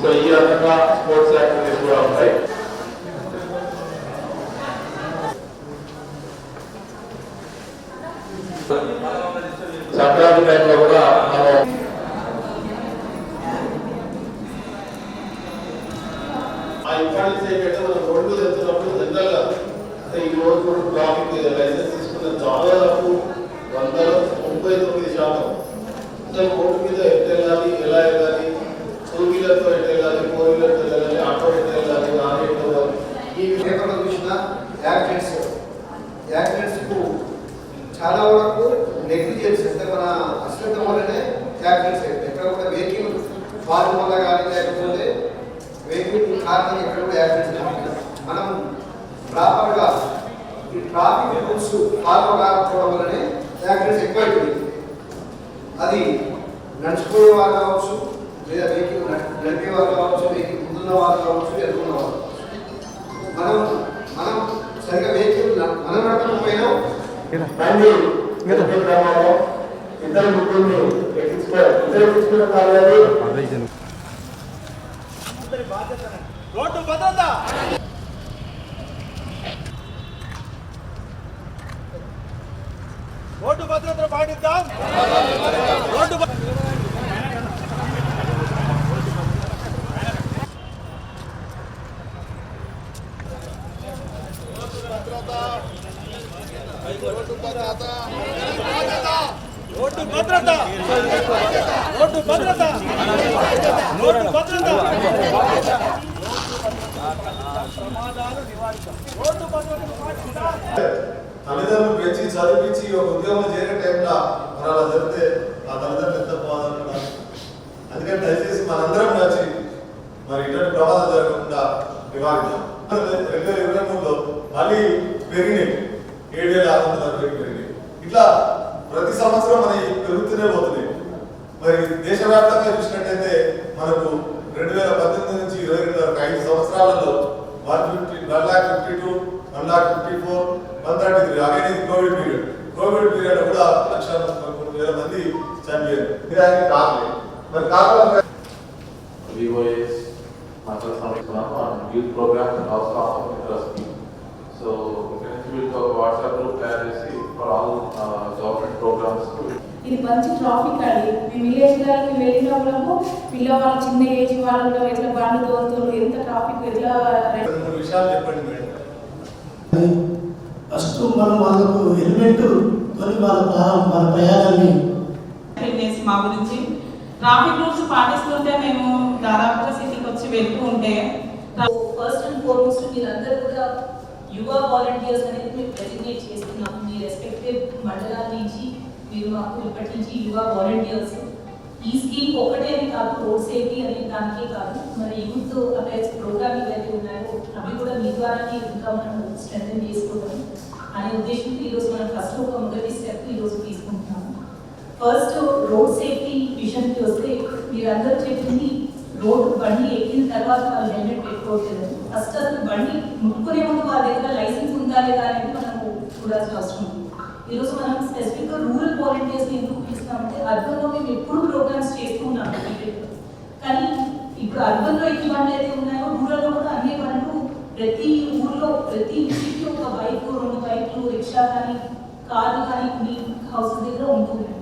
So ఈ రకంగా sports activities కూడా ఉంటాయి. సంక్రాంతి టైంలో కూడా మనం ట్రాఫిక్ లైసెన్స్ తీసుకున్న చాలా వరకు వందల ముప్పై తొమ్మిది శాతం. యాక్సిడెంట్స్కు చాలా వరకు నెగ్లిజెన్స్ అంటే మన అశ్రద్ధ వల్లనే యాక్సిడెంట్స్ అవుతాయి ఎక్కడ కూడా వెహికల్ వారి వల్ల కానీ లేకపోతే వెహికల్ కారణంగా ఎక్కడ కూడా యాక్సిడెంట్స్ అవుతాయి మనం ప్రాపర్గా ఈ ట్రాఫిక్ రూల్స్ ఫాలో కాకపోవడం వల్లనే యాక్సిడెంట్స్ ఎక్కువైపోయింది అది నడుచుకునే వారు కావచ్చు లేదా వెహికల్ నడిపే వారు కావచ్చు వెహికల్ ముందున్న వారు కావచ్చు ఎదుర్కొన్న వారు మనం మనం సరిగ్గా ఇద్దరు ముగ్గురిని ఇద్దరు రోడ్డు భద్రత. రోడ్డు భద్రతను పాటిద్దాం. రోడ్డు భద్రత. రోడ్డు భద్రత. రోడ్డు భద్రత. రోడ్డు భద్రత. ప్రమాదాలు నివారిస్తాం రోడ్డు భద్రతను పాటిద్దాం తల్లిదండ్రులు పెంచి చదివించి ఒక ఉద్యోగం చేరే టైంలో మరి అలా జరిగితే ఆ తల్లిదండ్రులు ఎంత బాధపడాలి అందుకని దయచేసి మనందరం కలిసి మరి ఇటువంటి ప్రమాదం జరగకుండా నివారిద్దాం రెండు వేల ఇరవై మూడులో మళ్ళీ పెరిగినాయి. ఏడు వేల ఆరు వందల పెరిగినాయి. ఇట్లా ప్రతి సంవత్సరం మనకి పెరుగుతూనే పోతున్నాయి మరి దేశవ్యాప్తంగా చూసినట్టయితే మనకు రెండు వేల పద్దెనిమిది నుంచి ఇరవై రెండు వరకు ఐదు సంవత్సరాలలో one fifty one lakh fifty two one lakh fifty four one thirty three again ఇది కోవిడ్ పీరియడ్. కోవిడ్ పీరియడ్ కూడా లక్ష మూడు వేల మంది చనిపోయారు. ఇది కారణం. మరి కారణం VOAs, Master Samsung, and youth program WhatsApp group తయారు చేసి ఫర్ ఆల్ గవర్నమెంట్ ప్రోగ్రామ్స్ ఇది మంచి ట్రాఫిక్ అండి. మేము విలేజ్ గారికి వెళ్ళినప్పుడు పిల్లవాళ్ళు చిన్న ఏజ్ వాళ్ళు ఎట్లా బండి తోలుతారు ఎంత ట్రాఫిక్ ఎట్లా విషయాలు చెప్పండి మేడం. ఫస్ట్ మనం వాళ్ళకు హెల్మెట్ కొని వాళ్ళ ప్రయాణాన్ని మా గురించి. ట్రాఫిక్ రూల్స్ పాటిస్తుంటే మేము దాదాపుగా సిటీకి వచ్చి వెళ్తూ ఉంటే ఫస్ట్ అండ్ ఫార్మోస్ట్ మీరందరూ కూడా యువ వాలంటీర్స్ అనేది మేము డెసిగ్నేట్ చేస్తున్నాం మీ రెస్పెక్టివ్ మండలాల నుంచి మీరు మాకు ఇప్పటి నుంచి యువ వాలంటీర్స్ ఈ స్కీమ్ ఒకటే అని కాదు రోడ్ సేఫ్టీ అనే దానికే కాదు. మరి యూత్ అఫైర్స్ ప్రోగ్రామ్ ఏవైతే ఉన్నాయో అవి కూడా మీ ద్వారానే ఇంకా మనం స్ట్రెంగ్ చేసుకోవడం అనే ఉద్దేశంతో ఈరోజు మనం ఫస్ట్ ఒక మొదటి స్టెప్ ఈరోజు తీసుకుంటున్నాము. ఫస్ట్ రోడ్ సేఫ్టీ విషయానికి వస్తే మీరందరూ చెప్పింది రోడ్డు బండి ఎక్కిన తర్వాత వాళ్ళు హెల్మెట్ పెట్టుకోవట్లేదు. ఫస్ట్ అసలు బండి ముట్టుకునే ముందు వాళ్ళ దగ్గర లైసెన్స్ ఉందా లేదా అనేది మనము చూడాల్సిన అవసరం ఉంది. ఈరోజు మనం స్పెసిఫిక్ రూరల్ వాలంటీర్స్ ఎందుకు పిలుస్తున్నామంటే అర్బన్లో మేము ఎప్పుడు ప్రోగ్రామ్స్ చేస్తున్నాం కానీ ఇప్పుడు అర్బన్లో ఎన్ని బండ్లు అయితే ఉన్నాయో రూరల్లో కూడా అన్ని బండ్లు ప్రతి ఊర్లో ప్రతి ఇంటికి ఒక బైక్ రెండు బైక్లు రిక్షా కానీ కార్లు కానీ మీ ఉంటుంది.